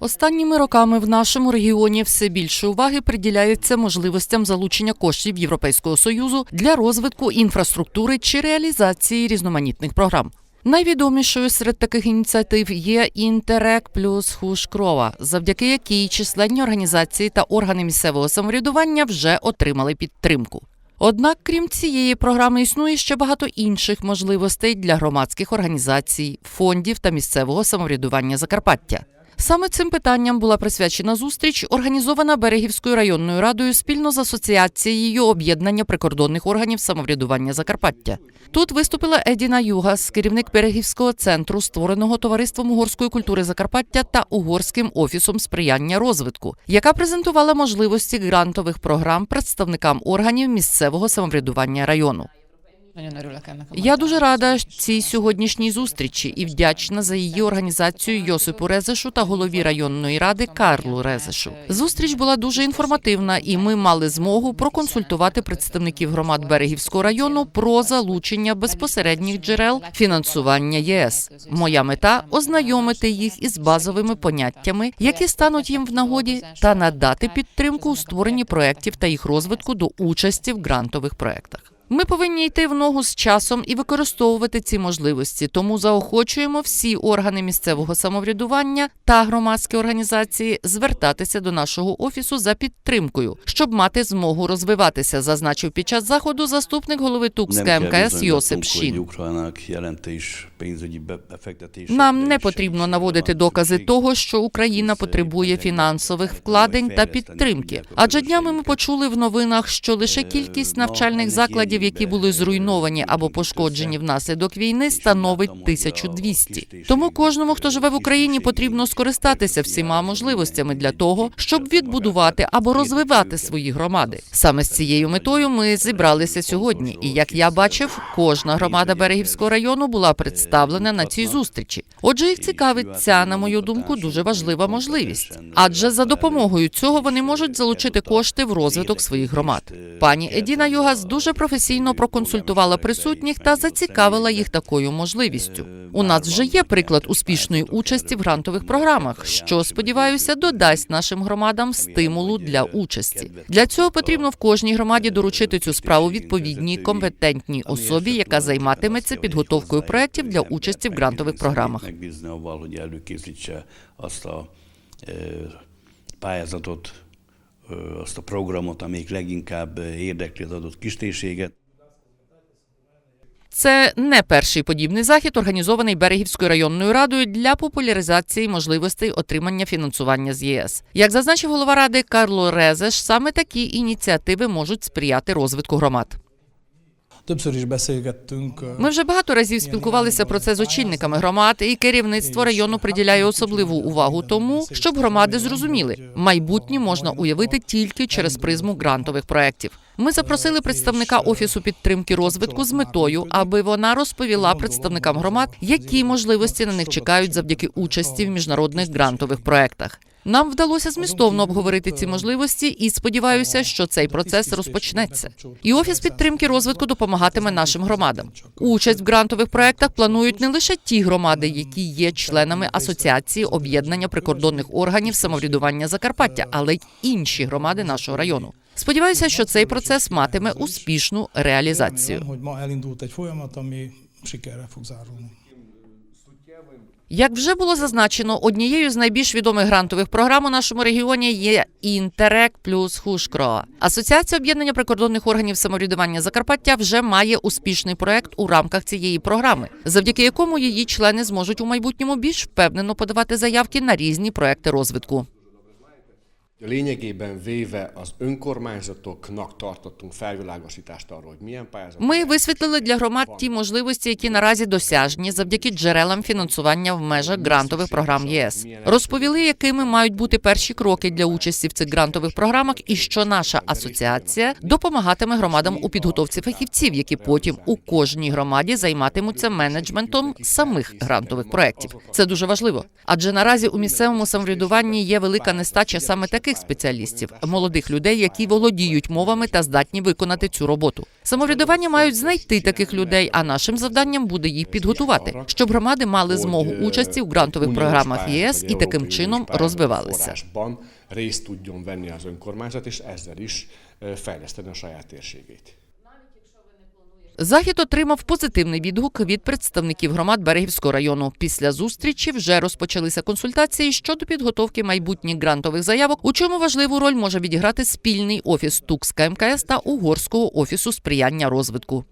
Останніми роками в нашому регіоні все більше уваги приділяється можливостям залучення коштів Європейського союзу для розвитку інфраструктури чи реалізації різноманітних програм. Найвідомішою серед таких ініціатив є Інтерек плюс Хушкрова, завдяки якій численні організації та органи місцевого самоврядування вже отримали підтримку. Однак, крім цієї програми, існує ще багато інших можливостей для громадських організацій, фондів та місцевого самоврядування Закарпаття. Саме цим питанням була присвячена зустріч, організована Берегівською районною радою спільно з асоціацією об'єднання прикордонних органів самоврядування Закарпаття. Тут виступила Едіна Югас, керівник Берегівського центру, створеного товариством угорської культури Закарпаття та угорським офісом сприяння розвитку, яка презентувала можливості грантових програм представникам органів місцевого самоврядування району. Я дуже рада цій сьогоднішній зустрічі і вдячна за її організацію Йосипу Резешу та голові районної ради Карлу Резешу. Зустріч була дуже інформативна, і ми мали змогу проконсультувати представників громад Берегівського району про залучення безпосередніх джерел фінансування ЄС. Моя мета ознайомити їх із базовими поняттями, які стануть їм в нагоді, та надати підтримку у створенні проєктів та їх розвитку до участі в грантових проєктах. Ми повинні йти в ногу з часом і використовувати ці можливості. Тому заохочуємо всі органи місцевого самоврядування та громадські організації звертатися до нашого офісу за підтримкою, щоб мати змогу розвиватися, зазначив під час заходу заступник голови Тукська МКС Йосип Шін. Нам не потрібно наводити докази того, що Україна потребує фінансових вкладень та підтримки. Адже днями ми почули в новинах, що лише кількість навчальних закладів, які були зруйновані або пошкоджені внаслідок війни, становить 1200. Тому кожному, хто живе в Україні, потрібно скористатися всіма можливостями для того, щоб відбудувати або розвивати свої громади. Саме з цією метою ми зібралися сьогодні. І як я бачив, кожна громада Берегівського району була представлена на цій зустрічі. Отже, їх цікавить ця, на мою думку, дуже важлива можливість. Адже за допомогою цього вони можуть залучити кошти в розвиток своїх громад. Пані Едіна Югас дуже професійно проконсультувала присутніх та зацікавила їх такою можливістю. У нас вже є приклад успішної участі в грантових програмах, що сподіваюся додасть нашим громадам стимулу для участі. Для цього потрібно в кожній громаді доручити цю справу відповідній компетентній особі, яка займатиметься підготовкою проєктів для участі в грантових програмах. Avval, hogy előkészítse azt a programot, amelyik leginkább érdekli az adott kistérséget. Це не перший подібний захід, організований Берегівською районною радою для популяризації можливостей отримання фінансування з ЄС. Як зазначив голова ради Карло Резеш, саме такі ініціативи можуть сприяти розвитку громад. Többször is beszélgettünk. Ми вже багато разів спілкувалися про це з очільниками громад, і керівництво району приділяє особливу увагу тому, щоб громади зрозуміли, майбутнє можна уявити тільки через призму грантових проєктів. Ми запросили представника офісу підтримки розвитку з метою, аби вона розповіла представникам громад, які можливості на них чекають завдяки участі в міжнародних грантових проєктах. Нам вдалося змістовно обговорити ці можливості, і сподіваюся, що цей процес розпочнеться. І офіс підтримки розвитку допомагатиме нашим громадам. Участь в грантових проєктах планують не лише ті громади, які є членами асоціації об'єднання прикордонних органів самоврядування Закарпаття, але й інші громади нашого району. Сподіваюся, що цей процес матиме успішну реалізацію. Як вже було зазначено, однією з найбільш відомих грантових програм у нашому регіоні є Інтерек плюс Хушкро. Асоціація об'єднання прикордонних органів самоврядування Закарпаття вже має успішний проект у рамках цієї програми, завдяки якому її члени зможуть у майбутньому більш впевнено подавати заявки на різні проекти розвитку. Lényegében véve az önkormányzatoknak tartottunk felvilágosítást arról, hogy milyen pályázat. Ми висвітлили для громад ті можливості, які наразі досяжні завдяки джерелам фінансування в межах грантових програм ЄС. Розповіли, якими мають бути перші кроки для участі в цих грантових програмах, і що наша асоціація допомагатиме громадам у підготовці фахівців, які потім у кожній громаді займатимуться менеджментом самих грантових проєктів. Це дуже важливо, адже наразі у місцевому самоврядуванні є велика нестача саме таких таких спеціалістів, молодих людей, які володіють мовами та здатні виконати цю роботу. Самоврядування мають знайти таких людей, а нашим завданням буде їх підготувати, щоб громади мали змогу участі в грантових програмах ЄС і таким чином розвивалися. Részt tudjon venni az önkormányzat, és ezzel is fejleszteni a saját térségét. Захід отримав позитивний відгук від представників громад Берегівського району. Після зустрічі вже розпочалися консультації щодо підготовки майбутніх грантових заявок, у чому важливу роль може відіграти спільний офіс Тукс КМКС та Угорського офісу сприяння розвитку.